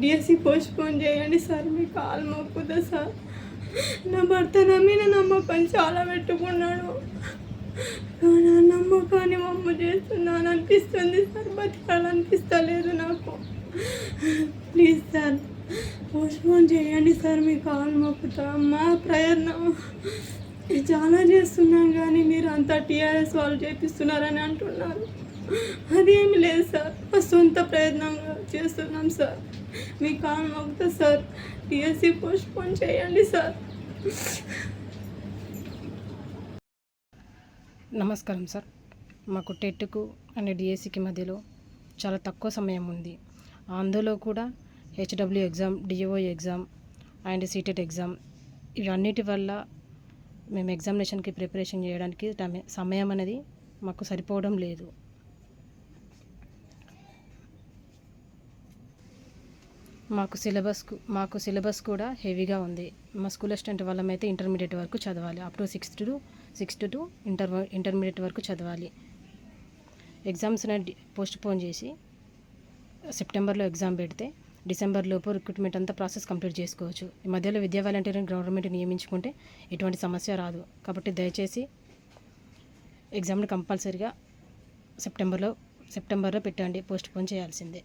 DSC postpone చేయండి sir మీ కాలు మొక్కుదా సార్. నా భర్త నా మీద నమ్మకం చాలా పెట్టుకున్నాడు. కానీ ఆ నమ్మకాన్ని మమ్మ చేస్తున్నాను అనిపిస్తుంది సార్ బతకాలనిపిస్తలేదు నాకు. ప్లీజ్ సార్ పోస్ట్పోన్ చేయండి సార్ మీ కాలు మొక్కుతా మా ప్రయత్నం. చాలా చేస్తున్నాం కానీ మీరు అంతా టీఆర్ఎస్ వాళ్ళు చేపిస్తున్నారని అంటున్నారు. అదేమి లేదు సార్. మా సొంత ప్రయత్నంగా చేస్తున్నాం సార్. మీ కాలు మొక్కుతా సార్. టీఎస్సీ పోస్ట్పోన్ చేయండి సార్. నమస్కారం సార్. మాకు టెట్కు అండ్ డిఎస్సికి మధ్యలో చాలా తక్కువ సమయం ఉంది. అందులో కూడా HW exam DO exam and CTET exam ఇవన్నిటి వల్ల మేము ఎగ్జామినేషన్కి ప్రిపరేషన్ చేయడానికి సమయం అనేది మాకు సరిపోవడం లేదు. మాకు సిలబస్ మాకు సిలబస్ కూడా హెవీగా ఉంది. మా స్కూల్ అసిస్టెంట్ వాళ్ళమైతే ఇంటర్మీడియట్ వరకు చదవాలి. Up to sixth to sixth to inter intermediate వరకు చదవాలి. ఎగ్జామ్స్ పోస్ట్ పోన్ చేసి సెప్టెంబర్లో ఎగ్జామ్ పెడితే డిసెంబర్లోపు రిక్రూట్మెంట్ అంతా ప్రాసెస్ కంప్లీట్ చేసుకోవచ్చు. ఈ మధ్యలో విద్యా వాలంటీర్ని గవర్నమెంట్ నియమించుకుంటే ఎటువంటి సమస్య రాదు. కాబట్టి దయచేసి ఎగ్జామ్ని కంపల్సరిగా సెప్టెంబర్లో సెప్టెంబర్లో పెట్టండి. పోస్ట్ పోన్ చేయాల్సిందే.